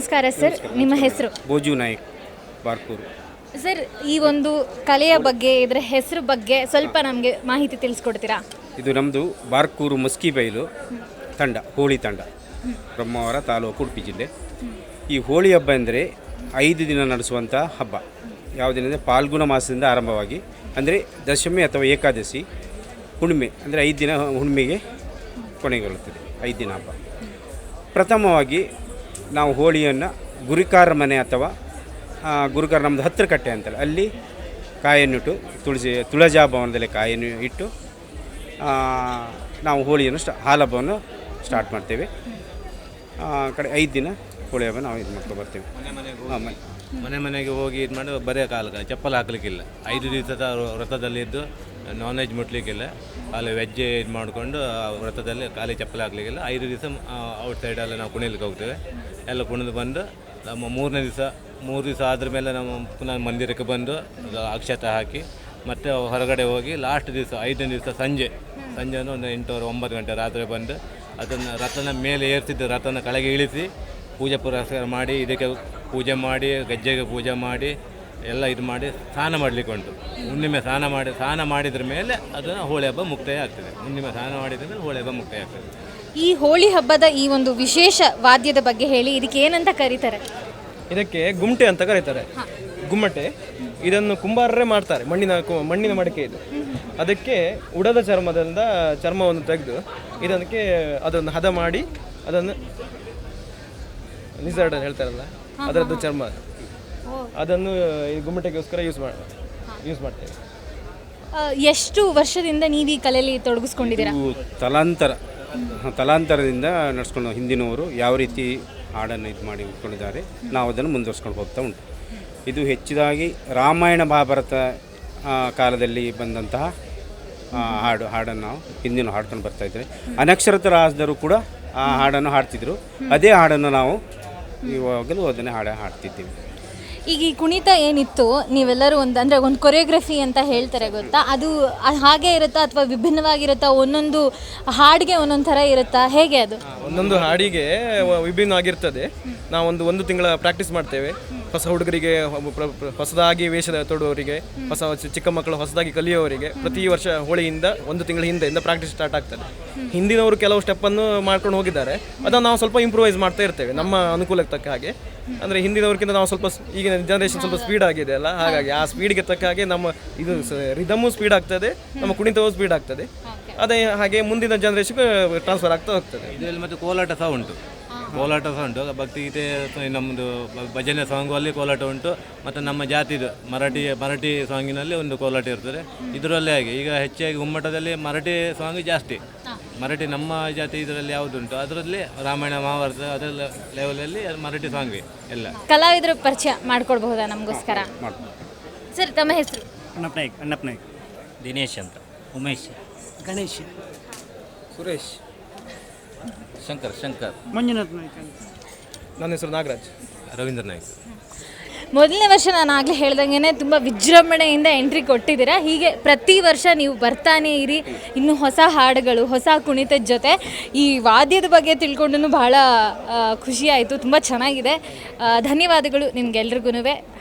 ನಮಸ್ಕಾರ ಸರ್ ನಿಮ್ಮ ಹೆಸರು? ಬೋಜು ನಾಯಕ್ ಬಾರ್ಕೂರು. ಸರ್ ಈ ಒಂದು ಕಲೆಯ ಬಗ್ಗೆ ಇದರ ಹೆಸರು ಬಗ್ಗೆ ಸ್ವಲ್ಪ ನಮಗೆ ಮಾಹಿತಿ ತಿಳಿಸ್ಕೊಡ್ತೀರಾ? ಇದು ನಮ್ಮದು ಬಾರ್ಕೂರು ಮಸ್ಕಿ ಬೈಲು ತಂಡ ಹೋಳಿ ತಂಡ. ಬ್ರಹ್ಮಾವರ ತಾಲೂಕು ಉಡುಪಿ ಜಿಲ್ಲೆ. ಈ ಹೋಳಿ ಹಬ್ಬ ಎಂದರೆ ಐದು ದಿನ ನಡೆಸುವಂಥ ಹಬ್ಬ. ಯಾವುದೇನೆಂದರೆ ಪಾಲ್ಗುಣ ಮಾಸದಿಂದ ಆರಂಭವಾಗಿ ಅಂದರೆ ದಶಮಿ ಅಥವಾ ಏಕಾದಶಿ ಹುಣ್ಣಿಮೆ ಅಂದರೆ ಐದು ದಿನ ಹುಣ್ಣಿಮೆಗೆ ಕೊನೆಗೊಳ್ಳುತ್ತದೆ ಐದು ದಿನ ಹಬ್ಬ. ಪ್ರಥಮವಾಗಿ ನಾವು ಹೋಳಿಯನ್ನು ಗುರಿಕಾರ ಮನೆ ಅಥವಾ ಗುರುಕಾರ ನಮ್ಮದು ಹತ್ತಿರ ಕಟ್ಟೆ ಅಂತಲ್ಲ ಅಲ್ಲಿ ಕಾಯನ್ನಿಟ್ಟು ತುಳಸಿ ತುಳಜಾ ಭವನದಲ್ಲಿ ಕಾಯನ್ನು ಇಟ್ಟು ನಾವು ಹೋಳಿಯನ್ನು ಸ್ಟಾ ಹಾಲಹಬ್ಬವನ್ನು ಸ್ಟಾರ್ಟ್ ಮಾಡ್ತೇವೆ. ಆ, ಕಡೆ ಐದು ದಿನ ಹೋಳಿ ಹಬ್ಬ ನಾವು ಇದು ಮಾಡ್ಕೊಂಡು ಬರ್ತೇವೆ. ಮನೆ ಮನೆಗೆ ಹೋಗಿ ಇದು ಮಾಡಿ ಬರೆಯ ಕಾಲ ಚಪ್ಪಲ್ ಹಾಕ್ಲಿಕ್ಕಿಲ್ಲ. ಐದು ದಿವಸದ ವ್ರತದಲ್ಲಿದ್ದು ನಾನ್ ವೆಜ್ ಮುಟ್ಲಿಕ್ಕಿಲ್ಲ. ಅಲ್ಲಿ ವೆಜ್ ಇದು ಮಾಡಿಕೊಂಡು ವ್ರತದಲ್ಲಿ ಖಾಲಿ ಚಪ್ಪಲ್ ಹಾಕ್ಲಿಕ್ಕಿಲ್ಲ. ಐದು ದಿವಸ ಔಟ್ಸೈಡಲ್ಲಿ ನಾವು ಕುಣಿಲಿಕ್ಕೆ ಹೋಗ್ತೇವೆ. ಎಲ್ಲ ಕುಣಿದು ಬಂದು ನಮ್ಮ ಮೂರನೇ ದಿವಸ, ಮೂರು ದಿವಸ ಆದ್ರ ಮೇಲೆ ನಮ್ಮ ಪುನಃ ಮಂದಿರಕ್ಕೆ ಬಂದು ಅಕ್ಷತ ಹಾಕಿ ಮತ್ತೆ ಹೊರಗಡೆ ಹೋಗಿ ಲಾಸ್ಟ್ ದಿವಸ, ಐದನೇ ದಿವಸ ಸಂಜೆ ಸಂಜೆ ಒಂದು ಎಂಟೂವರೆ, ಒಂಬತ್ತು ಗಂಟೆ ರಾತ್ರಿ ಬಂದು ಅದನ್ನು ರಥನ ಮೇಲೆ ಏರ್ತಿದ್ದು ರಥನ ಕೆಳಗೆ ಇಳಿಸಿ ಪೂಜೆ ಪುರಸ್ಕಾರ ಮಾಡಿ, ಇದಕ್ಕೆ ಪೂಜೆ ಮಾಡಿ, ಗಜ್ಜೆಗೆ ಪೂಜೆ ಮಾಡಿ, ಎಲ್ಲ ಇದು ಮಾಡಿ ಸ್ನಾನ ಮಾಡಲಿಕ್ಕೆ ಉಂಟು. ಹುಣ್ಣಿಮೆ ಸ್ನಾನ ಮಾಡಿ, ಸ್ನಾನ ಮಾಡಿದ್ರ ಮೇಲೆ ಅದನ್ನು ಹೋಳಿ ಹಬ್ಬ ಮುಕ್ತಾಯ ಆಗ್ತದೆ. ಹುಣ್ಣಿಮೆ ಸ್ನಾನ ಮಾಡಿದ ಮೇಲೆ ಹೋಳಿ ಹಬ್ಬ ಮುಕ್ತಾಯ ಆಗ್ತದೆ. ಈ ಹೋಳಿ ಹಬ್ಬದ ಈ ಒಂದು ವಿಶೇಷ ವಾದ್ಯದ ಬಗ್ಗೆ ಹೇಳಿ ಇದಕ್ಕೆ ಏನಂತ ಕರೀತಾರೆ? ಇದಕ್ಕೆ ಗುಮ್ಟೆ ಅಂತ ಕರೀತಾರೆ. ಗುಮ್ಮಟೆ ಇದನ್ನು ಕುಂಬಾರರೇ ಮಾಡ್ತಾರೆ ಮಣ್ಣಿನ ಕು- ಮಣ್ಣಿನ ಮಡಿಕೆ ಇದು. ಅದಕ್ಕೆ ಉಡದ ಚರ್ಮದಿಂದ ಚರ್ಮವನ್ನು ತೆಗೆದು ಇದಕ್ಕೆ ಅದನ್ನು ಹದ ಮಾಡಿ ಅದನ್ನು ಲಿಸರ್ಡ್ ಅಂತ ಹೇಳ್ತಾರಲ್ಲ ಅದರದ್ದು ಚರ್ಮ. ಅದನ್ನು ಈ ಗುಮ್ಮಟೆಗೋಸ್ಕರ ಯೂಸ್ ಮಾಡ ಯೂಸ್ ಮಾಡ್ತೇವೆ. ಆ, ಎಷ್ಟು ವರ್ಷದಿಂದ ನೀವು ಈ ಕಲೆಯಲ್ಲಿ ತೊಡಗಿಸ್ಕೊಂಡಿದ್ದೀರಾ? ಇದು ತಲಾಂತರ. ತಲಾಂತರದಿಂದ ನಡೆಸ್ಕೊಂಡು ಹಿಂದಿನವರು ಯಾವ ರೀತಿ ಹಾಡನ್ನು ಇದು ಮಾಡಿ ಇಟ್ಕೊಂಡಿದ್ದಾರೆ ನಾವು ಅದನ್ನು ಮುಂದುವರ್ಸ್ಕೊಂಡು ಹೋಗ್ತಾ ಉಂಟು. ಇದು ಹೆಚ್ಚಿದಾಗಿ ರಾಮಾಯಣ ಮಹಾಭಾರತ ಕಾಲದಲ್ಲಿ ಬಂದಂತಹ ಹಾಡು, ಹಾಡನ್ನು ನಾವು ಹಿಂದಿನ ಹಾಡ್ಕೊಂಡು ಬರ್ತಾ ಅನಕ್ಷರತ ಅನಕ್ಷರತರಾದರು ಕೂಡ ಆ ಹಾಡನ್ನು ಹಾಡ್ತಿದ್ರು. ಅದೇ ಹಾಡನ್ನು ನಾವು ಇವಾಗಲೂ ಅದನ್ನೇ ಹಾಡ, ಹಾಡ್ತಿದ್ದೀವಿ. ಈಗ ಈ ಕುಣಿತ ಏನಿತ್ತು, ನೀವೆಲ್ಲರೂ ಒಂದು ಅಂದರೆ ಒಂದು ಕೊರಿಯೋಗ್ರಫಿ ಅಂತ ಹೇಳ್ತಾರೆ ಗೊತ್ತಾ? ಅದು ಹಾಗೆ ಇರುತ್ತಾ ಅಥವಾ ವಿಭಿನ್ನವಾಗಿರುತ್ತಾ? ಒಂದೊಂದು ಹಾಡಿಗೆ ಒಂದೊಂದು ಥರ ಇರುತ್ತಾ? ಹೇಗೆ ಅದು? ಒಂದೊಂದು ಹಾಡಿಗೆ ವಿಭಿನ್ನವಾಗಿರ್ತದೆ. ನಾವೊಂದು ಒಂದು ತಿಂಗಳ ಪ್ರಾಕ್ಟೀಸ್ ಮಾಡ್ತೇವೆ. ಹೊಸ ಹುಡುಗರಿಗೆ ಹೊಸದಾಗಿ ವೇಷದ ತೊಡುವವರಿಗೆ, ಹೊಸ ಚಿಕ್ಕ ಮಕ್ಕಳು ಹೊಸದಾಗಿ ಕಲಿಯೋವರಿಗೆ ಪ್ರತಿ ವರ್ಷ ಹೋಳಿಯಿಂದ ಒಂದು ತಿಂಗಳ ಹಿಂದೆಯಿಂದ ಪ್ರಾಕ್ಟೀಸ್ ಸ್ಟಾರ್ಟ್ ಆಗ್ತದೆ. ಹಿಂದಿನವರು ಕೆಲವು ಸ್ಟೆಪ್ಪನ್ನು ಮಾಡ್ಕೊಂಡು ಹೋಗಿದ್ದಾರೆ. ಅದನ್ನು ನಾವು ಸ್ವಲ್ಪ ಇಂಪ್ರೂವೈಸ್ ಮಾಡ್ತಾ ಇರ್ತೇವೆ, ನಮ್ಮ ಅನುಕೂಲಕ್ಕೆ ತಕ್ಕ ಹಾಗೆ. ಅಂದರೆ ಹಿಂದಿನವ್ರಿಗಿಂತ ನಾವು ಸ್ವಲ್ಪ ಈಗಿನ ಜನರೇಷನ್ ಸ್ವಲ್ಪ ಸ್ಪೀಡ್ ಆಗಿದೆ ಅಲ್ಲ? ಹಾಗಾಗಿ ಆ ಸ್ಪೀಡ್ಗೆ ತಕ್ಕ ಹಾಗೆ ನಮ್ಮ, ಇದು ರಿದಮ್ಮು ಸ್ಪೀಡ್ ಆಗ್ತದೆ, ನಮ್ಮ ಕುಣಿತವೂ ಸ್ಪೀಡ್ ಆಗ್ತದೆ. ಅದೇ ಹಾಗೆ ಮುಂದಿನ ಜನರೇಷನ್ಗೆ ಟ್ರಾನ್ಸ್ಫರ್ ಆಗ್ತಾ ಹೋಗ್ತದೆ. ಇದರಲ್ಲಿ ಮತ್ತೆ ಕೋಲಾಟ ಸಹ ಉಂಟು. ಕೋಲಾಟ ಸಹ ಉಂಟು. ಭಕ್ತಿಗೀತೆ ನಮ್ಮದು ಭಜನೆ ಸಾಂಗು ಅಲ್ಲಿ ಕೋಲಾಟ ಉಂಟು. ಮತ್ತು ನಮ್ಮ ಜಾತಿದು ಮರಾಠಿ ಮರಾಠಿ ಸಾಂಗಿನಲ್ಲಿ ಒಂದು ಕೋಲಾಟ ಇರ್ತದೆ. ಇದರಲ್ಲೇ ಹಾಗೆ. ಈಗ ಹೆಚ್ಚಾಗಿ ಗುಮ್ಮಟದಲ್ಲಿ ಮರಾಠಿ ಸಾಂಗ್ ಜಾಸ್ತಿ. ಮರಾಠಿ ನಮ್ಮ ಜಾತಿ ಇದರಲ್ಲಿ ಯಾವುದುಂಟು ಅದರಲ್ಲಿ ರಾಮಾಯಣ ಮಹಾಭಾರತ ಅದೆಲ್ಲ ಲೆವೆಲಲ್ಲಿ ಮರಾಠಿ ಸಾಂಗ್ ಎಲ್ಲ. ಕಲಾವಿದರ ಪರಿಚಯ ಮಾಡಿಕೊಡ್ಬಹುದಾ ನಮಗೋಸ್ಕರ? ಸರ್ ತಮ್ಮ ಹೆಸರು? ಅಣ್ಣಪ್ಪ ನಾಯ್ಕ್ ಅಣ್ಣಪ್ಪ ನಾಯ್ಕ್. ದಿನೇಶ್ ಅಂತ. ಉಮೇಶ್. ಗಣೇಶ್. ಸುರೇಶ್. ಶಂಕರ್ ಶಂಕರ್. ಮಂಜುನಾಥ್ ನಾಯ್ಕ. ಅಂತ ನನ್ನ ಹೆಸರು ನಾಗರಾಜ್. ರವೀಂದ್ರ ನಾಯ್ಕ. ಮೊದಲನೇ ವರ್ಷ ನಾನು ಆಗಲೇ ಹೇಳ್ದಂಗೆ ತುಂಬ ವಿಜೃಂಭಣೆಯಿಂದ ಎಂಟ್ರಿ ಕೊಟ್ಟಿದ್ದೀರಾ? ಹೀಗೆ ಪ್ರತಿ ವರ್ಷ ನೀವು ಬರ್ತಾನೆ ಇರಿ. ಇನ್ನು ಹೊಸ ಹಾಡುಗಳು ಹೊಸ ಕುಣಿತದ ಜೊತೆ. ಈ ವಾದ್ಯದ ಬಗ್ಗೆ ತಿಳ್ಕೊಂಡು ಬಹಳ ಖುಷಿಯಾಯಿತು ಖುಷಿ ಆಯಿತು. ತುಂಬ ಚೆನ್ನಾಗಿದೆ. ಆ, ಧನ್ಯವಾದಗಳು ನಿಮ್ಗೆಲ್ರಿಗೂ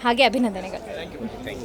ಹಾಗೆ ಅಭಿನಂದನೆಗಳು.